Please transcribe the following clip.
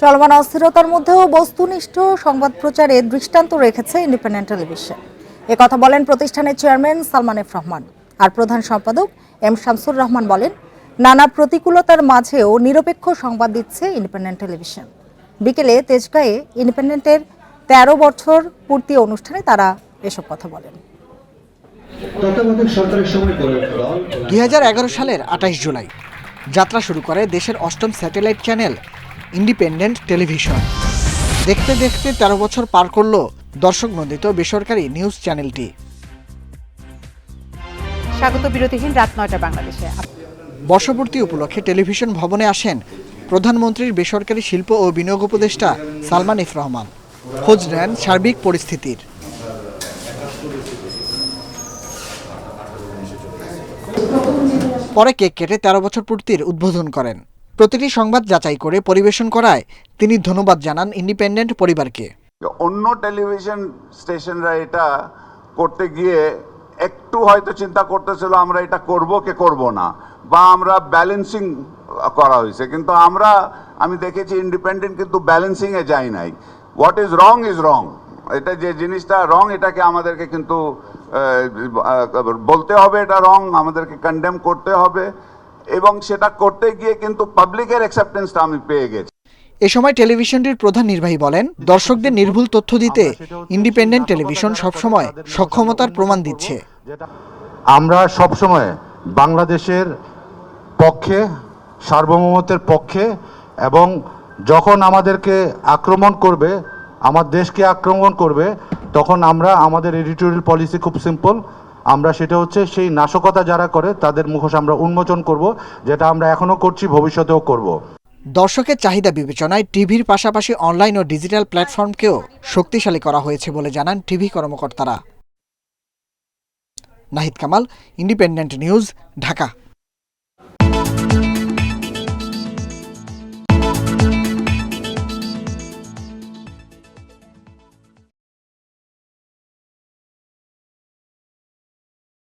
চলমান অস্থিরতার মধ্যেও বস্তুনিষ্ঠ সংবাদ প্রচারে দৃষ্টান্ত রেখেছে ইন্ডিপেন্ডেন্ট টেলিভিশন। কথা বলেন প্রতিষ্ঠানের চেয়ারম্যান সালমান এফ রহমান। আর প্রধান সম্পাদক এম শামসুর রহমান বলেন নানা প্রতিকূলতার মাঝেও নিরপেক্ষ সংবাদ দিচ্ছে ইন্ডিপেন্ডেন্ট টেলিভিশন। বিকেলে তেজগাঁয়ে ইন্ডিপেন্ডেন্টের তেরো বছর পূর্তি অনুষ্ঠানে তারা এসব কথা বলেন। দুই সালের আঠাশ জুলাই যাত্রা শুরু করে দেশের অষ্টম স্যাটেলাইট চ্যানেল ইন্ডিপেন্ডেন্ট টেলিভিশন। দেখতে দেখতে তেরো বছর পার করল দর্শক নন্দিত বেসরকারি নিউজ চ্যানেলটি। স্বাগত বিরতিহীন রাত নয়টা বাংলাদেশে। বর্ষপূর্তি উপলক্ষে টেলিভিশন ভবনে আসেন প্রধানমন্ত্রীর বেসরকারি শিল্প ও বিনিয়োগ উপদেষ্টা সালমান ইফ রহমান। খোঁজ নেন সার্বিক পরিস্থিতির। পরে কেক কেটে তেরো বছর পূর্তির উদ্বোধন করেন। প্রতিটি সংবাদ যাচাই করে পরিবেশন করায় তিনি ধন্যবাদ জানান ইন্ডিপেন্ডেন্ট পরিবারকে। অন্য টেলিভিশন স্টেশনরা এটা করতে গিয়ে একটু হয়তো চিন্তা করতেছিল আমরা এটা করব কে করব না, বা আমরা ব্যালেন্সিং করা হয়েছে। কিন্তু আমরা, আমি দেখেছি ইন্ডিপেন্ডেন্ট কিন্তু ব্যালেন্সিং এ যাই নাই। What is wrong is wrong এটা যে জিনিসটা রং এটাকে আমাদেরকে কিন্তু বলতে হবে এটা রং আমাদেরকে কন্ডেম করতে হবে। এবং সেটা করতে গিয়ে কিন্তু পাবলিকের অ্যাকসেপ্টেন্সটা আমি পেয়ে গেছি। এ সময় টেলিভিশনটির প্রধান নির্বাহী বলেন দর্শকদের নির্ভুল তথ্য দিতে ইন্ডিপেন্ডেন্ট টেলিভিশন সবসময় সক্ষমতার প্রমাণ দিচ্ছে। আমরা সবসময় বাংলাদেশের পক্ষে সার্বভৌমত্বের পক্ষে এবং যখন আমাদেরকে আক্রমণ করবে আমার দেশকে আক্রমণ করবে তখন আমরা আমাদের এডিটোরিয়াল পলিসি খুব সিম্পল আমরা সেটা হচ্ছে সেই নাশকতা যারা করে, তাদের মুখোশ আমরা উন্মোচন করব, যেটা আমরা এখনও করছি, ভবিষ্যতেও করব। দর্শকের চাহিদা বিবেচনায় টিভির পাশাপাশি অনলাইন ও ডিজিটাল প্ল্যাটফর্মকেও শক্তিশালী করা হয়েছে বলে জানান টিভি কর্মকর্তারা। Nahid Kamal, independent news, Dhaka.